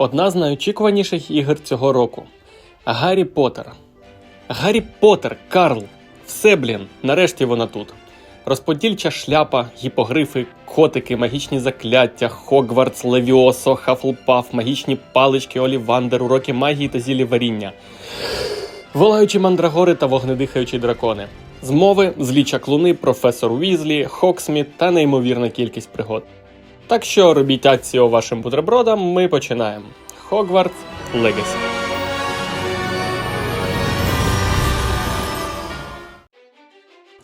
Одна з найочікуваніших ігор цього року Гаррі Поттер. Гаррі Поттер, Карл. Все, блін, нарешті вона тут. Розподільча шляпа, гіпогрифи, котики, магічні закляття, Хогвартс, Левіосо, Хафлпаф, магічні палички, Олівандер, уроки магії та зілі варіння. Волаючі мандрагори та вогнедихаючі дракони. Змови, злі чаклуни, професор Уізлі, Хоксміт та неймовірна кількість пригод. Так що робіть акцію вашим бутербродам, ми починаємо. Хогвартс Легасі.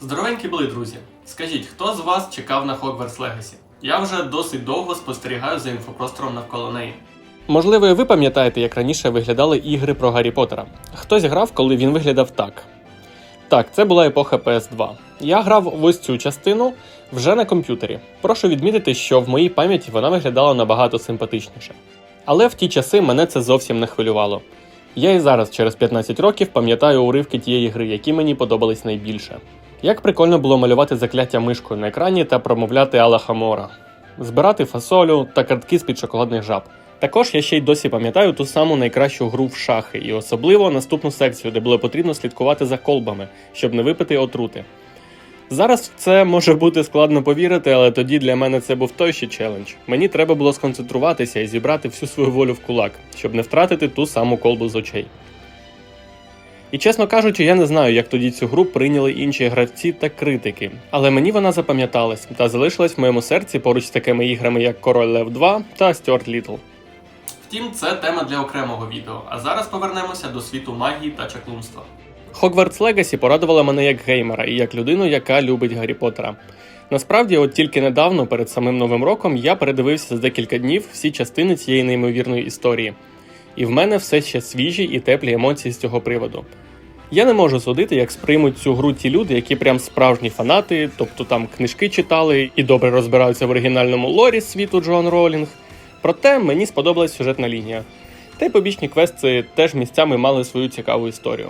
Здоровенькі були, друзі. Скажіть, хто з вас чекав на Хогвартс Легасі? Я вже досить довго спостерігаю за інфопростором навколо неї. Можливо, і ви пам'ятаєте, як раніше виглядали ігри про Гаррі Поттера. Хтось грав, коли він виглядав так. Так, це була епоха PS2. Я грав в ось цю частину вже на комп'ютері. Прошу відмітити, що в моїй пам'яті вона виглядала набагато симпатичніше. Але в ті часи мене це зовсім не хвилювало. Я і зараз, через 15 років, пам'ятаю уривки тієї гри, які мені подобались найбільше. Як прикольно було малювати закляття мишкою на екрані та промовляти Аллаха Мора, збирати фасолю та картки з-під шоколадних жаб. Також я ще й досі пам'ятаю ту саму найкращу гру в шахи, і особливо наступну секцію, де було потрібно слідкувати за колбами, щоб не випити отрути. Зараз це може бути складно повірити, але тоді для мене це був той ще челендж. Мені треба було сконцентруватися і зібрати всю свою волю в кулак, щоб не втратити ту саму колбу з очей. І чесно кажучи, я не знаю, як тоді цю гру прийняли інші гравці та критики, але мені вона запам'яталась та залишилась в моєму серці поруч з такими іграми, як Король Лев 2 та Стюарт Літл. Втім, це тема для окремого відео, а зараз повернемося до світу магії та чаклунства. Хогвартс Легасі порадувала мене як геймера і як людину, яка любить Гаррі Поттера. Насправді, от тільки недавно, перед самим новим роком, я передивився за декілька днів всі частини цієї неймовірної історії. І в мене все ще свіжі і теплі емоції з цього приводу. Я не можу судити, як сприймуть цю гру ті люди, які прям справжні фанати, тобто там книжки читали і добре розбираються в оригінальному лорі світу Джоан Ролінг. Проте мені сподобалась сюжетна лінія. Та й побічні квести теж місцями мали свою цікаву історію.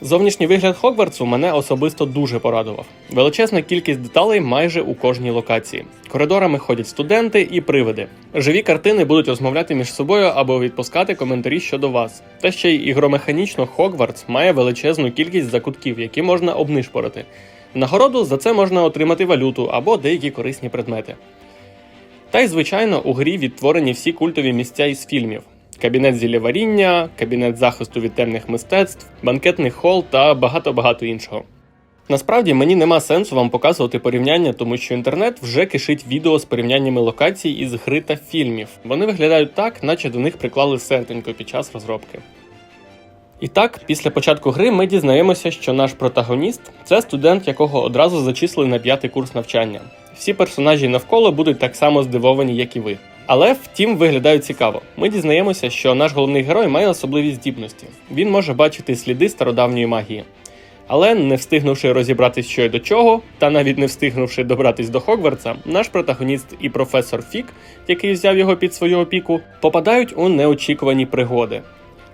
Зовнішній вигляд Хогвартсу мене особисто дуже порадував. Величезна кількість деталей майже у кожній локації. Коридорами ходять студенти і привиди. Живі картини будуть розмовляти між собою або відпускати коментарі щодо вас. Та ще й ігромеханічно Хогвартс має величезну кількість закутків, які можна обнишпорити. Нагороду за це можна отримати валюту або деякі корисні предмети. Та й, звичайно, у грі відтворені всі культові місця із фільмів: кабінет зіліваріння, кабінет захисту від темних мистецтв, банкетний хол та багато-багато іншого. Насправді мені нема сенсу вам показувати порівняння, тому що інтернет вже кишить відео з порівняннями локацій із гри та фільмів. Вони виглядають так, наче до них приклали серденько під час розробки. І так, після початку гри ми дізнаємося, що наш протагоніст це студент, якого одразу зачислили на п'ятий курс навчання. Всі персонажі навколо будуть так само здивовані, як і ви. Але втім виглядають цікаво. Ми дізнаємося, що наш головний герой має особливі здібності. Він може бачити сліди стародавньої магії. Але не встигнувши розібратись, що й до чого, та навіть не встигнувши добратись до Хогвартса, наш протагоніст і професор Фік, який взяв його під свою опіку, попадають у неочікувані пригоди.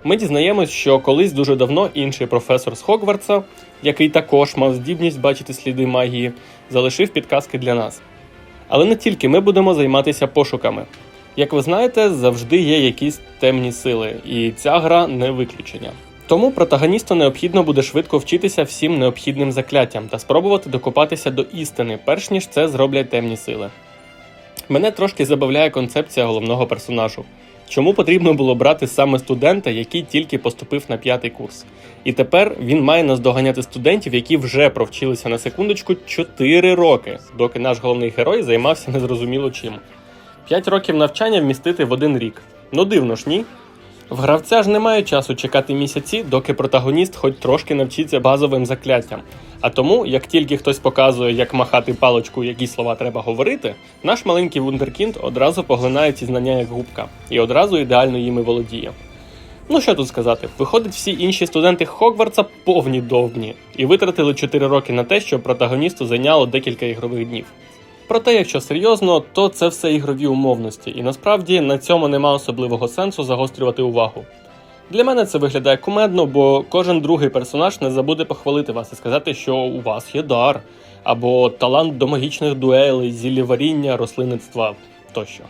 Ми дізнаємось, що колись дуже давно інший професор з Хогвартса, який також мав здібність бачити сліди магії, залишив підказки для нас. Але не тільки ми будемо займатися пошуками. Як ви знаєте, завжди є якісь темні сили, і ця гра не виключення. Тому протагоністу необхідно буде швидко вчитися всім необхідним закляттям та спробувати докопатися до істини, перш ніж це зроблять темні сили. Мене трошки забавляє концепція головного персонажу. Чому потрібно було брати саме студента, який тільки поступив на п'ятий курс? І тепер він має наздоганяти студентів, які вже провчилися на секундочку 4 роки, доки наш головний герой займався незрозуміло чим. 5 років навчання вмістити в один рік. Ну дивно ж, ні? В гравця ж немає часу чекати місяці, доки протагоніст хоч трошки навчиться базовим закляттям. А тому, як тільки хтось показує, як махати паличку, які слова треба говорити, наш маленький вундеркінд одразу поглинає ці знання як губка і одразу ідеально їми володіє. Ну що тут сказати, виходить, всі інші студенти Хогвартса повні довбні і витратили 4 роки на те, що протагоністу зайняло декілька ігрових днів. Проте, якщо серйозно, то це все ігрові умовності, і насправді на цьому нема особливого сенсу загострювати увагу. Для мене це виглядає кумедно, бо кожен другий персонаж не забуде похвалити вас і сказати, що у вас є дар, або талант до магічних дуелей, зіллєваріння, рослинництва тощо.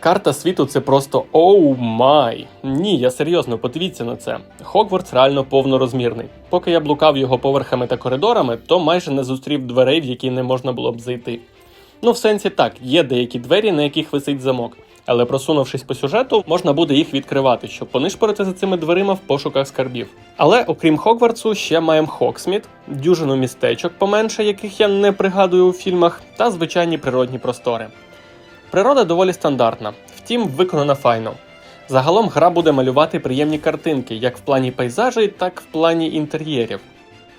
Карта світу це просто оу май. Ні, я серйозно, подивіться на це. Хогвартс реально повнорозмірний. Поки я блукав його поверхами та коридорами, то майже не зустрів дверей, в які не можна було б зайти. Ну, в сенсі так, є деякі двері, на яких висить замок, але просунувшись по сюжету, можна буде їх відкривати, щоб понишпорити за цими дверима в пошуках скарбів. Але окрім Хогвартсу, ще маємо Хоксміт, дюжину містечок поменше, яких я не пригадую у фільмах, та звичайні природні простори. Природа доволі стандартна, втім, виконана файно. Загалом гра буде малювати приємні картинки, як в плані пейзажей, так в плані інтер'єрів.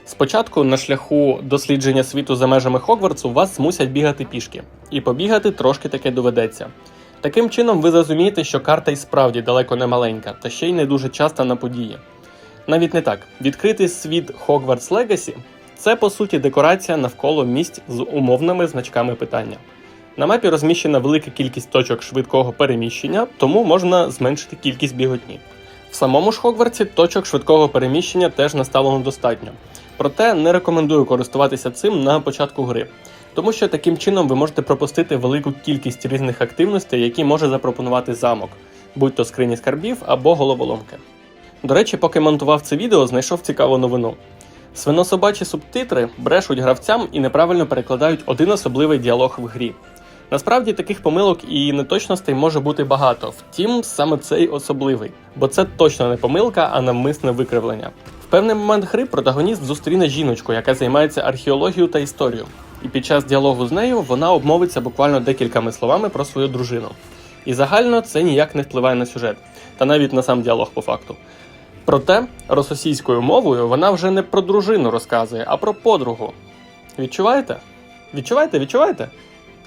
Спочатку на шляху дослідження світу за межами Хогвартсу вас змусять бігати пішки, і побігати трошки таке доведеться. Таким чином, ви зрозумієте, що карта і справді далеко не маленька, та ще й не дуже часто на події. Навіть не так, відкритий світ Hogwarts Legacy – це по суті декорація навколо місць з умовними значками питання. На мапі розміщена велика кількість точок швидкого переміщення, тому можна зменшити кількість біготні. В самому ж Хогвартсі точок швидкого переміщення теж наставлено достатньо. Проте не рекомендую користуватися цим на початку гри, тому що таким чином ви можете пропустити велику кількість різних активностей, які може запропонувати замок, будь то скрині скарбів або головоломки. До речі, поки монтував це відео, знайшов цікаву новину. Свинособачі субтитри брешуть гравцям і неправильно перекладають один особливий діалог в грі. Насправді таких помилок і неточностей може бути багато, втім, саме цей особливий, бо це точно не помилка, а навмисне викривлення. В певний момент гри протагоніст зустріне жіночку, яка займається археологією та історією, і під час діалогу з нею вона обмовиться буквально декількома словами про свою дружину. І загально це ніяк не впливає на сюжет, та навіть на сам діалог по факту. Проте російською мовою вона вже не про дружину розказує, а про подругу. Відчуваєте? Відчуваєте, відчуваєте?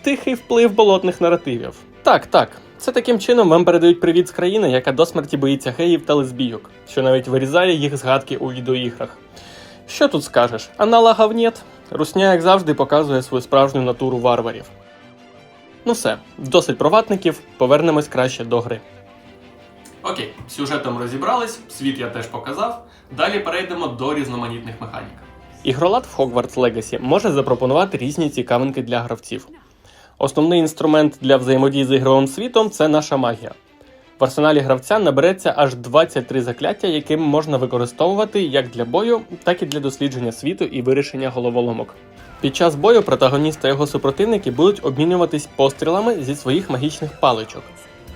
Тихий вплив болотних наративів. Так, так. Це таким чином вам передають привіт з країни, яка до смерті боїться геїв та лесбійок, що навіть вирізає їх згадки у відеоіграх. Що тут скажеш? Аналогов нет. Русня, як завжди, показує свою справжню натуру варварів. Ну все, досить про ватників, повернемось краще до гри. Окей, сюжетом розібрались, світ я теж показав. Далі перейдемо до різноманітних механік. Ігролад в Hogwarts Legacy може запропонувати різні цікавинки для гравців. Основний інструмент для взаємодії з ігровим світом це наша магія. В арсеналі гравця набереться аж 23 закляття, яким можна використовувати як для бою, так і для дослідження світу і вирішення головоломок. Під час бою протагоніст та його супротивники будуть обмінюватись пострілами зі своїх магічних паличок.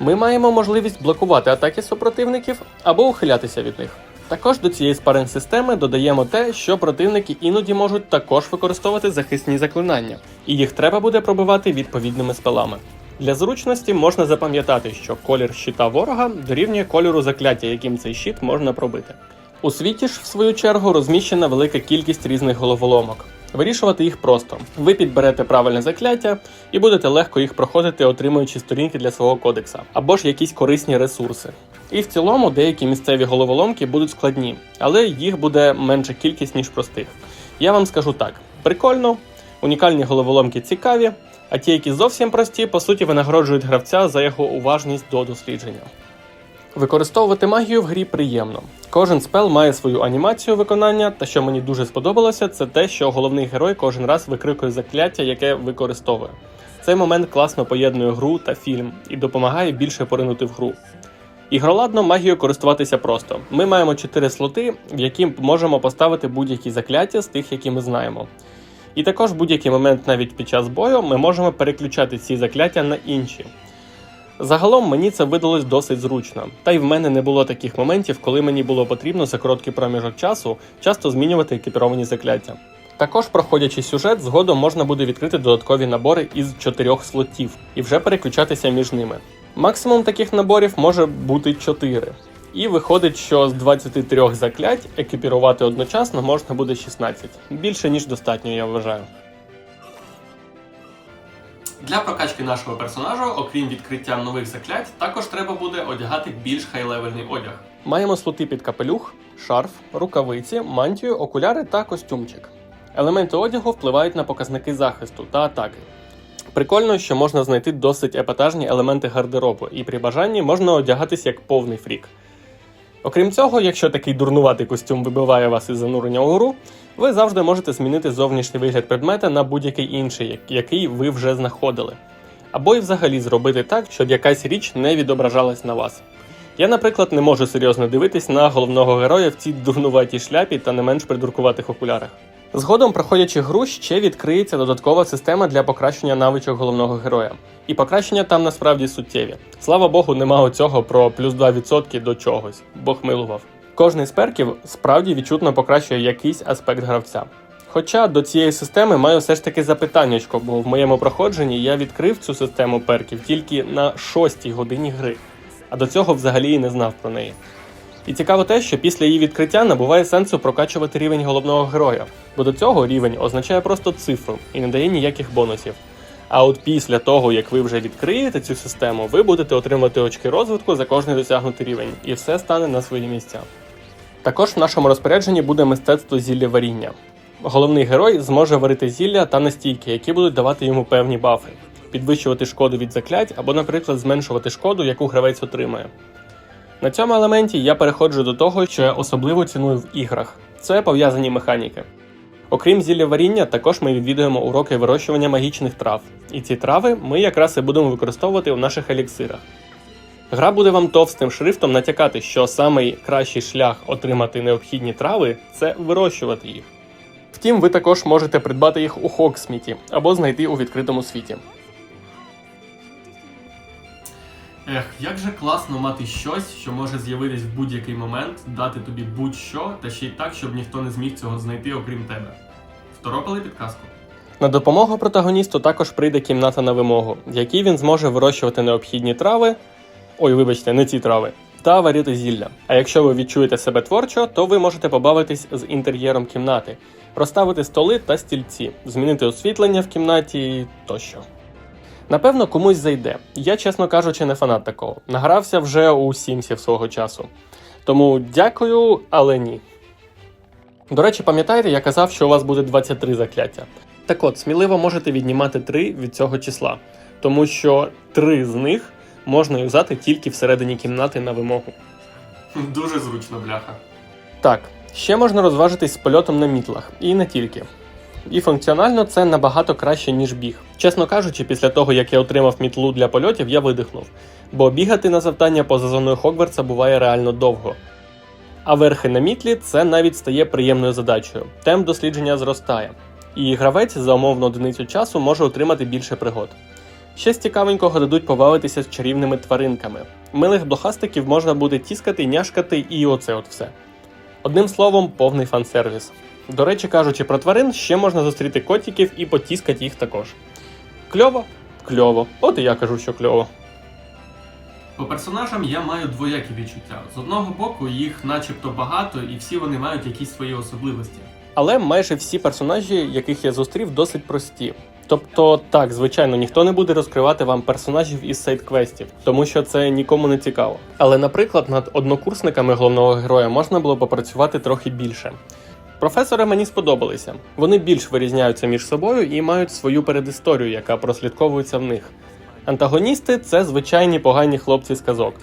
Ми маємо можливість блокувати атаки супротивників або ухилятися від них. Також до цієї спаринг системи додаємо те, що противники іноді можуть також використовувати захисні заклинання, і їх треба буде пробивати відповідними спелами. Для зручності можна запам'ятати, що колір щита ворога дорівнює кольору закляття, яким цей щит можна пробити. У світі ж, в свою чергу, розміщена велика кількість різних головоломок. Вирішувати їх просто. Ви підберете правильне закляття і будете легко їх проходити, отримуючи сторінки для свого кодекса, або ж якісь корисні ресурси. І в цілому деякі місцеві головоломки будуть складні, але їх буде менша кількість, ніж простих. Я вам скажу так: прикольно, унікальні головоломки цікаві, а ті, які зовсім прості, по суті, винагороджують гравця за його уважність до дослідження. Використовувати магію в грі приємно. Кожен спел має свою анімацію виконання, та що мені дуже сподобалося, це те, що головний герой кожен раз викрикує закляття, яке використовує. Цей момент класно поєднує гру та фільм і допомагає більше поринути в гру. Ігроладно магією користуватися просто. Ми маємо 4 слоти, в які можемо поставити будь-які закляття з тих, які ми знаємо. І також в будь-який момент, навіть під час бою, ми можемо переключати ці закляття на інші. Загалом мені це видалось досить зручно, та й в мене не було таких моментів, коли мені було потрібно за короткий проміжок часу часто змінювати екіпіровані закляття. Також, проходячи сюжет, згодом можна буде відкрити додаткові набори із чотирьох слотів і вже переключатися між ними. Максимум таких наборів може бути 4. І виходить, що з 23 заклять екіпірувати одночасно можна буде 16. Більше ніж достатньо, я вважаю. Для прокачки нашого персонажа, окрім відкриття нових заклять, також треба буде одягати більш хай-левельний одяг. Маємо слоти під капелюх, шарф, рукавиці, мантію, окуляри та костюмчик. Елементи одягу впливають на показники захисту та атаки. Прикольно, що можна знайти досить епатажні елементи гардеробу, і при бажанні можна одягатись як повний фрік. Окрім цього, якщо такий дурнуватий костюм вибиває вас із занурення у гру, ви завжди можете змінити зовнішній вигляд предмета на будь-який інший, який ви вже знаходили. або й взагалі зробити так, щоб якась річ не відображалась на вас. Я, наприклад, не можу серйозно дивитись на головного героя в цій дурнуватій шляпі та не менш придуркуватих окулярах. Згодом, проходячи гру, ще відкриється додаткова система для покращення навичок головного героя. І покращення там насправді суттєві. Слава Богу, нема оцього про плюс 2% до чогось, Бог милував. Кожний з перків справді відчутно покращує якийсь аспект гравця. Хоча до цієї системи маю все ж таки запитаннячко, бо в моєму проходженні я відкрив цю систему перків тільки на шостій годині гри, а до цього взагалі і не знав про неї. І цікаво те, що після її відкриття набуває сенсу прокачувати рівень головного героя, бо до цього рівень означає просто цифру і не дає ніяких бонусів. А от після того, як ви вже відкриєте цю систему, ви будете отримувати очки розвитку за кожний досягнутий рівень, і все стане на свої місця. Також в нашому розпорядженні буде мистецтво зілля варіння. Головний герой зможе варити зілля та настійки, які будуть давати йому певні бафи, підвищувати шкоду від заклять або, наприклад, зменшувати шкоду, яку гравець отримає. На цьому елементі я переходжу до того, що я особливо ціную в іграх. Це пов'язані механіки. Окрім зілля варіння, також ми відвідуємо уроки вирощування магічних трав. І ці трави ми якраз і будемо використовувати у наших еліксирах. Гра буде вам товстим шрифтом натякати, що самий кращий шлях отримати необхідні трави це вирощувати їх. Втім, ви також можете придбати їх у Хоксміті або знайти у відкритому світі. Ех, як же класно мати щось, що може з'явитись в будь-який момент, дати тобі будь-що, та ще й так, щоб ніхто не зміг цього знайти, окрім тебе. Второпали підказку. На допомогу протагоністу також прийде кімната на вимогу, в якій він зможе вирощувати необхідні трави. Ой, вибачте, не ці трави. Та варити зілля. А якщо ви відчуєте себе творчо, то ви можете побавитись з інтер'єром кімнати, розставити столи та стільці, змінити освітлення в кімнаті тощо. Напевно, комусь зайде. Я, чесно кажучи, не фанат такого. Награвся вже у сімсів свого часу. Тому дякую, але ні. До речі, пам'ятаєте, я казав, що у вас буде 23 закляття. Так от, сміливо можете віднімати 3 від цього числа, тому що 3 з них можна юзати тільки всередині кімнати на вимогу. Дуже зручно, бляха. Так, ще можна розважитись з польотом на мітлах, і не тільки. І функціонально це набагато краще, ніж біг. Чесно кажучи, після того як я отримав мітлу для польотів, я видихнув, бо бігати на завдання поза зоною Хогвартса буває реально довго. А верхи на мітлі це навіть стає приємною задачею. Темп дослідження зростає, і гравець за умовну одиницю часу може отримати більше пригод. Ще з цікавенького дадуть побавитися з чарівними тваринками. Милих блохастиків можна буде тіскати, няшкати і оце от все. Одним словом, повний фан-сервіс. До речі, кажучи про тварин, ще можна зустріти котиків і потіскати їх також. Кльово? Кльово. От і я кажу, що кльово. По персонажам я маю двоякі відчуття. З одного боку, їх начебто багато, і всі вони мають якісь свої особливості. Але майже всі персонажі, яких я зустрів, досить прості. Тобто, так, звичайно, ніхто не буде розкривати вам персонажів із сайт-квестів, тому що це нікому не цікаво. Але, наприклад, над однокурсниками головного героя можна було попрацювати трохи більше. Професори мені сподобалися. Вони більш вирізняються між собою і мають свою передісторію, яка прослідковується в них. Антагоністи це звичайні погані хлопці з казок.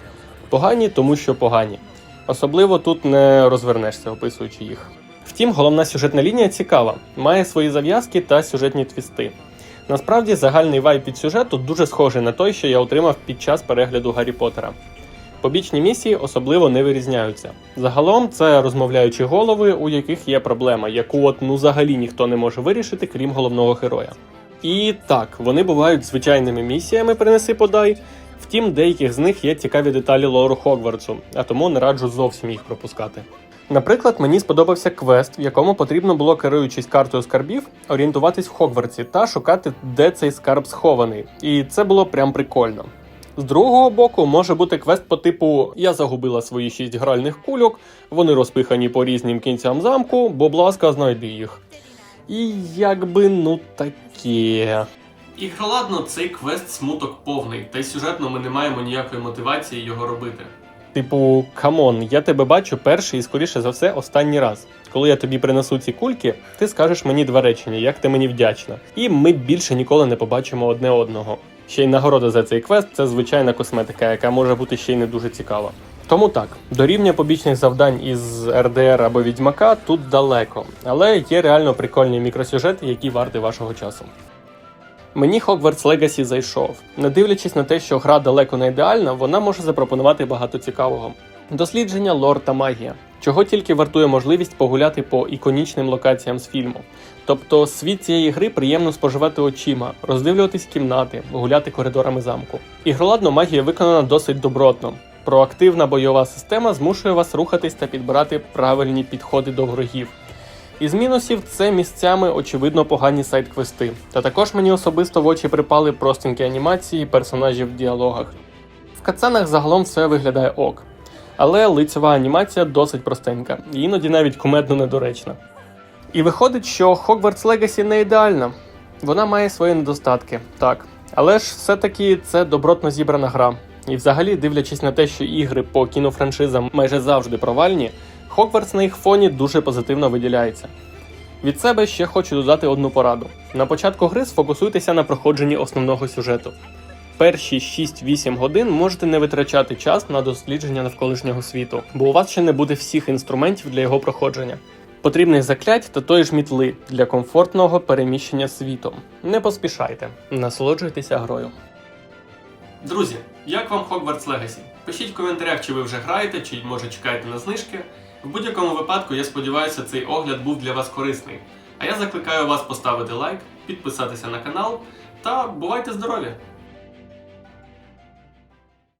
Погані, тому що погані. Особливо тут не розвернешся, описуючи їх. Втім, головна сюжетна лінія цікава, має свої зав'язки та сюжетні твісти. Насправді, загальний вайб від сюжету дуже схожий на той, що я отримав під час перегляду Гаррі Поттера. Побічні місії особливо не вирізняються. Загалом це розмовляючі голови, у яких є проблема, яку от ну взагалі ніхто не може вирішити, крім головного героя. І так, вони бувають звичайними місіями принеси подай. Втім, деяких з них є цікаві деталі лору Хогвартсу, а тому не раджу зовсім їх пропускати. Наприклад, мені сподобався квест, в якому потрібно було, керуючись картою скарбів, орієнтуватись в Хогвартсі та шукати, де цей скарб схований. І це було прям прикольно. З другого боку, може бути квест по типу Я загубила свої шість гральних кульок, вони розпихані по різним кінцям замку, будь ласка, знайди їх. І якби ну таке. Ігроладно, цей квест смуток повний, та й сюжетно ми не маємо ніякої мотивації його робити. Типу, камон, я тебе бачу перший і скоріше за все останній раз. Коли я тобі принесу ці кульки, ти скажеш мені два речення, як ти мені вдячна. І ми більше ніколи не побачимо одне одного. Ще й нагорода за цей квест це звичайна косметика, яка може бути ще й не дуже цікава. Тому так, до рівня побічних завдань із РДР або Відьмака тут далеко, але є реально прикольні мікросюжети, які варті вашого часу. Мені Hogwarts Legacy зайшов. Не дивлячись на те, що гра далеко не ідеальна, вона може запропонувати багато цікавого. Дослідження, лор та магія. Чого тільки вартує можливість погуляти по іконічним локаціям з фільму. Тобто світ цієї гри приємно споживати очима, роздивлюватись кімнати, гуляти коридорами замку. Ігроладно магія виконана досить добротно. Проактивна бойова система змушує вас рухатись та підбирати правильні підходи до ворогів. Із мінусів це місцями очевидно погані сайт-квести. Та також мені особисто в очі припали простенькі анімації персонажів в діалогах. В кацанах загалом все виглядає ок. Але лицева анімація досить простенька, і іноді навіть кумедно недоречна. І виходить, що Hogwarts Legacy не ідеальна. Вона має свої недостатки, так. Але ж все-таки це добротно зібрана гра. І взагалі, дивлячись на те, що ігри по кінофраншизам майже завжди провальні, Hogwarts на їх фоні дуже позитивно виділяється. Від себе ще хочу додати одну пораду. На початку гри сфокусуйтеся на проходженні основного сюжету. Перші 6-8 годин можете не витрачати час на дослідження навколишнього світу, бо у вас ще не буде всіх інструментів для його проходження. Потрібних заклять та тої ж мітли для комфортного переміщення світом. Не поспішайте, насолоджуйтеся грою. Друзі, як вам Hogwarts Legacy? Пишіть в коментарях, чи ви вже граєте, чи може чекаєте на знижки. В будь-якому випадку, я сподіваюся, цей огляд був для вас корисний. А я закликаю вас поставити лайк, підписатися на канал та бувайте здорові!